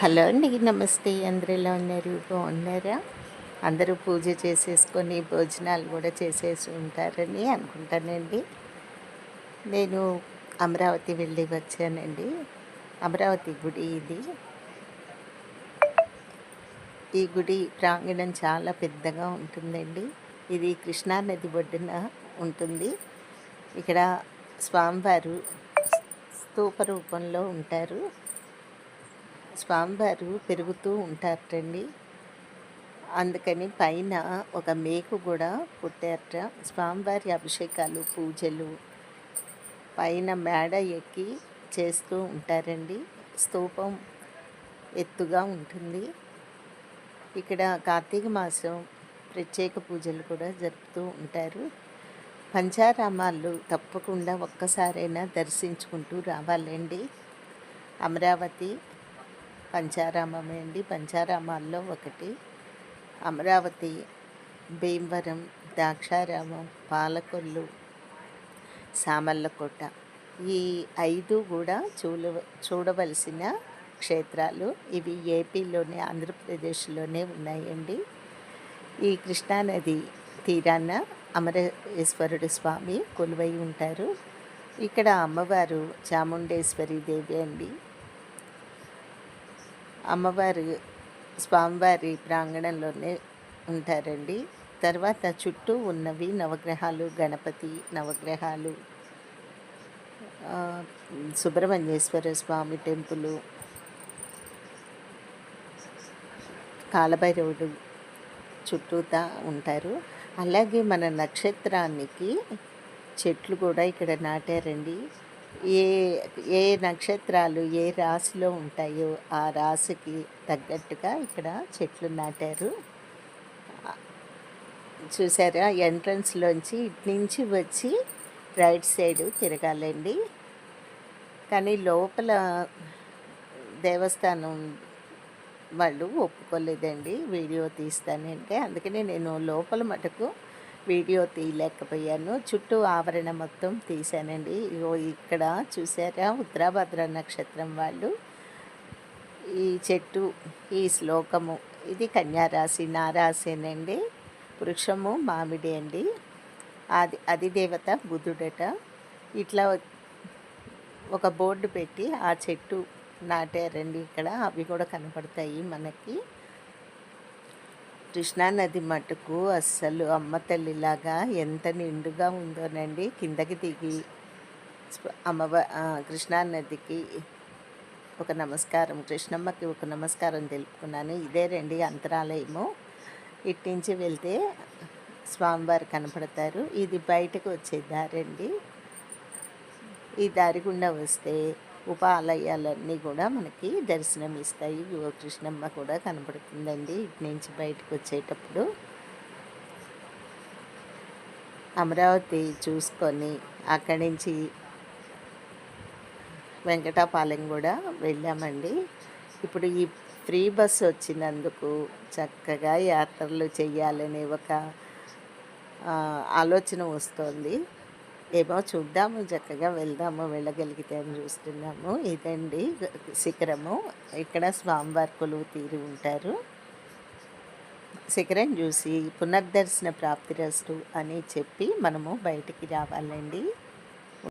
Hello అండి నమస్తే. అందరు ఎలా ఉన్నారు? బాగున్నారా? అందరూ పూజ చేసేసుకొని భోజనాలు కూడా చేసేసి ఉంటారని అనుకుంటానండి. నేను అమరావతి వెళ్ళి వచ్చానండి. అమరావతి గుడి ఇది. ఈ గుడి ప్రాంగణం చాలా పెద్దగా ఉంటుందండి. ఇది కృష్ణానది ఒడ్డున ఉంటుంది. ఇక్కడ స్వామివారు స్తూప రూపంలో ఉంటారు. స్వామివారు పెరుగుతూ ఉంటారటండి. అందుకని పైన ఒక మేకు కూడా పుట్టారట. స్వామివారి అభిషేకాలు పూజలు పైన మేడ ఎక్కి చేస్తూ ఉంటారండి. స్తూపం ఎత్తుగా ఉంటుంది. ఇక్కడ కార్తీక మాసం ప్రత్యేక పూజలు కూడా జరుపుతూ ఉంటారు. పంచారామాలు తప్పకుండా ఒక్కసారైనా దర్శించుకుంటూ రావాలండి. అమరావతి పంచారామమే అండి. పంచారామాల్లో ఒకటి. అమరావతి భీమవరం ద్రాక్షారామం పాలకొల్లు సామర్లకోట ఈ ఐదు కూడా చూడ చూడవలసిన క్షేత్రాలు ఇవి ఏపీలోనే ఆంధ్రప్రదేశ్లోనే ఉన్నాయండి. ఈ కృష్ణానది తీరాన అమరేశ్వరుడు స్వామి కొలువై ఉంటారు. ఇక్కడ అమ్మవారు చాముండేశ్వరి దేవి అండి. అమ్మవారి స్వామివారి ప్రాంగణంలోనే ఉంటారండి. తర్వాత చుట్టూ ఉన్నవి నవగ్రహాలు గణపతి నవగ్రహాలు సుబ్రహ్మణ్యేశ్వర స్వామి టెంపులు కాలభైరవుడు చుట్టూతా ఉంటారు. అలాగే మన నక్షత్రానికి చెట్లు కూడా ఇక్కడ నాటారండి. ఏ ఏ నక్షత్రాలు ఏ రాశిలో ఉంటాయో ఆ రాశికి తగ్గట్టుగా ఇక్కడ చెట్లు నాటారు. చూసారా? ఎంట్రన్స్లోంచి ఇటు నుంచి వచ్చి రైట్ సైడ్ తిరగాలండి. కానీ లోపల దేవస్థానం వాళ్ళు ఒప్పుకోలేదండి. వీడియో తీస్తానంటే అందుకని నేను లోపల మటుకు వీడియో తీయలేకపోయాను. చుట్టూ ఆవరణ మొత్తం తీశానండి. ఇగో ఇక్కడ చూసారా? ఉత్తరాభద్ర నక్షత్రం వాళ్ళు. ఈ చెట్టు ఈ శ్లోకము. ఇది కన్యారాశి నారాశేనండి వృక్షము మామిడి అండి. అది అదిదేవత బుధుడట. ఇట్లా ఒక బోర్డు పెట్టి ఆ చెట్టు నాటారండి. ఇక్కడ అవి కూడా కనపడతాయి మనకి. కృష్ణానది మటుకు అస్సలు అమ్మ తల్లిలాగా ఎంత నిండుగా ఉందోనండి. కిందకి దిగి అమ్మవ కృష్ణానదికి ఒక నమస్కారం కృష్ణమ్మకి ఒక నమస్కారం తెలుపుకున్నాను. ఇదే రండి అంతరాలయము. ఇట్టించి వెళ్తే స్వామివారు కనపడతారు. ఇది బయటకు వచ్చే దారండి. ఈ దారి గుండా వస్తే ఉపాలయాలన్నీ కూడా మనకి దర్శనం ఇస్తాయి కృష్ణమ్మ కూడా కనపడుతుందండి ఇటు నుంచి బయటకు వచ్చేటప్పుడు. అమరావతి చూసుకొని అక్కడి నుంచి వెంకటాపాలెం కూడా వెళ్ళామండి. ఇప్పుడు ఈ ఫ్రీ బస్సు వచ్చినందుకు చక్కగా యాత్రలు చేయాలనే ఒక ఆలోచన వస్తుంది. ఏమో చూద్దాము చక్కగా వెళ్దాము వెళ్ళగలిగితే అని చూస్తున్నాము. ఇదండి శిఖరము. ఇక్కడ స్వామివారి కొలువు తీరి ఉంటారు. శిఖరం చూసి పునర్దర్శన ప్రాప్తి రస్టు అని చెప్పి మనము బయటికి రావాలండి.